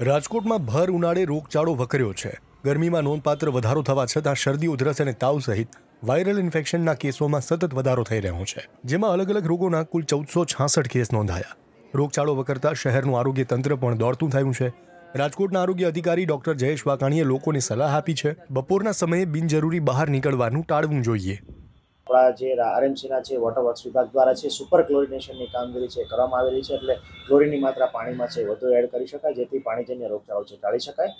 રાજકોટમાં ભર ઉનાળે રોગચાળો વકર્યો છે. ગરમીમાં નોંધપાત્ર વધારો થવા છતાં શરદી, ઉધરસ અને તાવ સહિત વાયરલ ઇન્ફેક્શનના કેસોમાં સતત વધારો થઈ રહ્યો છે. જેમાં અલગ અલગ રોગોના કુલ ચૌદસો છાસઠ કેસ નોંધાયા. રોગચાળો વકરતા શહેરનું આરોગ્ય તંત્ર પણ દોડતું થયું છે. રાજકોટના આરોગ્ય અધિકારી ડોક્ટર જયેશ વાકાણીએ લોકોને સલાહ આપી છે, બપોરના સમયે બિનજરૂરી બહાર નીકળવાનું ટાળવું જોઈએ. આપણા જે આરએમસીના છે વોટર વર્ક્સ વિભાગ દ્વારા છે સુપર ક્લોરિનેશનની કામગીરી છે કરવામાં આવેલી છે, એટલે ક્લોરિનની માત્રા પાણીમાં છે વધુ એડ કરી શકાય, જેથી પાણીજન્ય રોગચાળો છે ટાળી શકાય.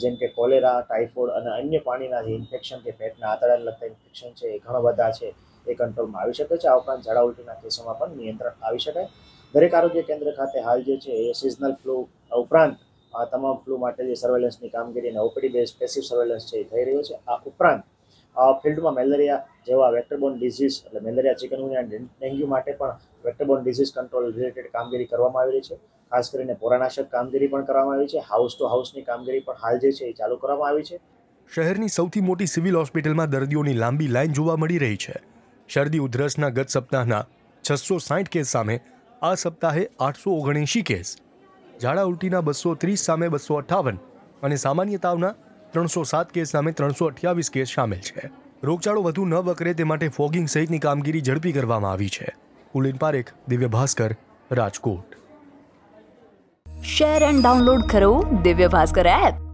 જેમ કે કોલેરા ટાઇફોઇડ અને અન્ય પાણીના જે ઇન્ફેક્શન કે પેટના આંતરડાને લગતા ઇન્ફેક્શન છે એ ઘણા બધા છે એ કંટ્રોલમાં આવી શકે છે. આ ઉપરાંત ઝાડા ઉલટીના કેસોમાં પણ નિયંત્રણ આવી શકાય દરેક આરોગ્ય કેન્દ્ર ખાતે હાલ જે છે એ સિઝનલ ફ્લૂ ઉપરાંત આ તમામ ફ્લૂ માટે જે સર્વેલન્સની કામગીરી અને ઓપીડી બેઝ પેસિવ સર્વેલન્સ છે એ થઈ રહ્યો છે. આ ઉપરાંત ફિલ્ડમાં મેલેરિયા જેવા વેક્ટરબોર્ન ડિઝીઝ, એટલે મેલેરિયા, ચિકનગુનિયા અને ડેન્ગ્યુ માટે પણ વેક્ટરબોર્ન ડિઝીઝ કંટ્રોલ રિલેટેડ કામગીરી કરવામાં આવી રહી છે. ખાસ કરીને પોરાનાશક કામગીરી પણ કરવામાં આવી છે. હાઉસ ટુ હાઉસની કામગીરી પણ હાલ જે છે એ ચાલુ કરવામાં આવી છે. શહેરની સૌથી મોટી સિવિલ હોસ્પિટલમાં દર્દીઓની લાંબી લાઇન જોવા મળી રહી છે. શરદી ઉધરસના ગત સપ્તાહના છસો સાઠ કેસ સામે આ સપ્તાહે આઠસો ઓગણએંશી કેસ. ઝાડા ઉલટીના બસો ત્રીસ સામે બસો અઠ્ઠાવન અને સામાન્ય તાવના ત્રણસો સાત કેસ સામે ત્રણસો અઠ્યાવીસ કેસ સામેલ છે. રોગચાળો વધુ ન વકરે તે માટે ફોગિંગ સહિતની કામગીરી ઝડપી કરવામાં આવી છે. Kulin Parekh Divya Bhaskar Rajkot. Share and download કરો દિવ્ય ભાસ્કર એપ